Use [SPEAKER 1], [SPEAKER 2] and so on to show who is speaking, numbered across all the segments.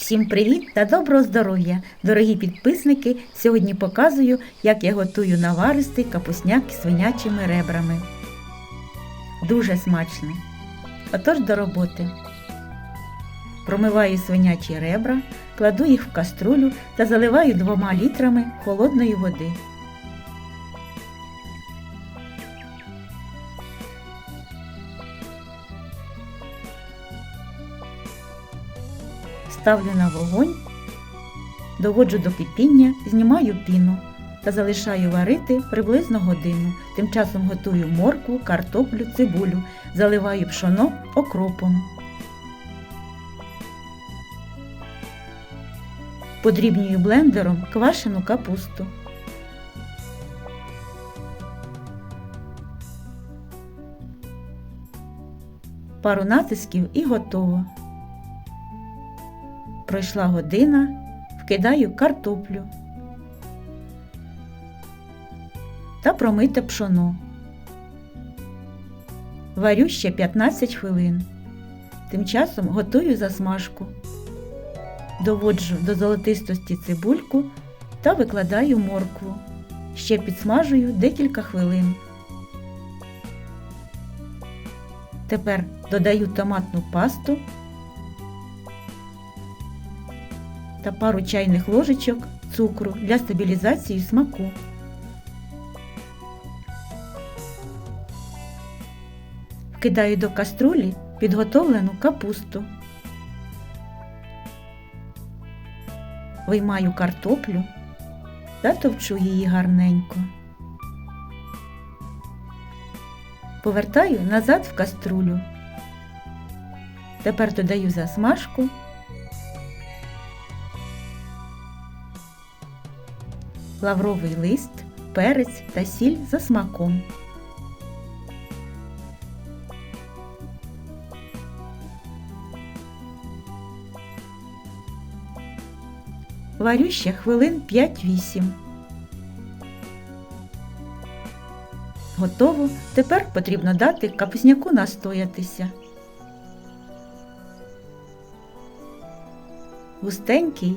[SPEAKER 1] Всім привіт та доброго здоров'я! Дорогі підписники! Сьогодні показую, як я готую наваристий капусняк з свинячими ребрами. Дуже смачно! Отож до роботи. Промиваю свинячі ребра, кладу їх в каструлю та заливаю двома літрами холодної води. Ставлю на вогонь, доводжу до кипіння, знімаю піну та залишаю варити приблизно годину. Тим часом готую моркву, картоплю, цибулю, заливаю пшоно окропом. Подрібнюю блендером квашену капусту. Пару натисків і готово. Пройшла година, вкидаю картоплю та промите пшоно. Варю ще 15 хвилин. Тим часом готую засмажку. Доводжу до золотистості цибульку та викладаю моркву. Ще підсмажую декілька хвилин. Тепер додаю томатну пасту та пару чайних ложечок цукру для стабілізації смаку. Вкидаю до каструлі підготовлену капусту. Виймаю картоплю та товчу її гарненько. Повертаю назад в каструлю. Тепер додаю засмажку лавровий лист, перець та сіль за смаком. Варю ще хвилин 5-8. Готово. Тепер потрібно дати капусняку настоятися. Густенький,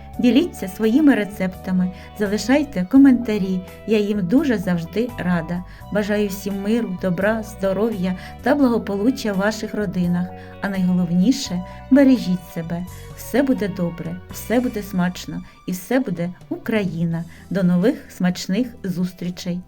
[SPEAKER 1] Діліться своїми рецептами, залишайте коментарі. Я їм дуже завжди рада. Бажаю всім миру, добра, здоров'я та благополуччя в ваших родинах. А найголовніше бережіть себе. Все буде добре, все буде смачно і все буде Україна. До нових смачних зустрічей!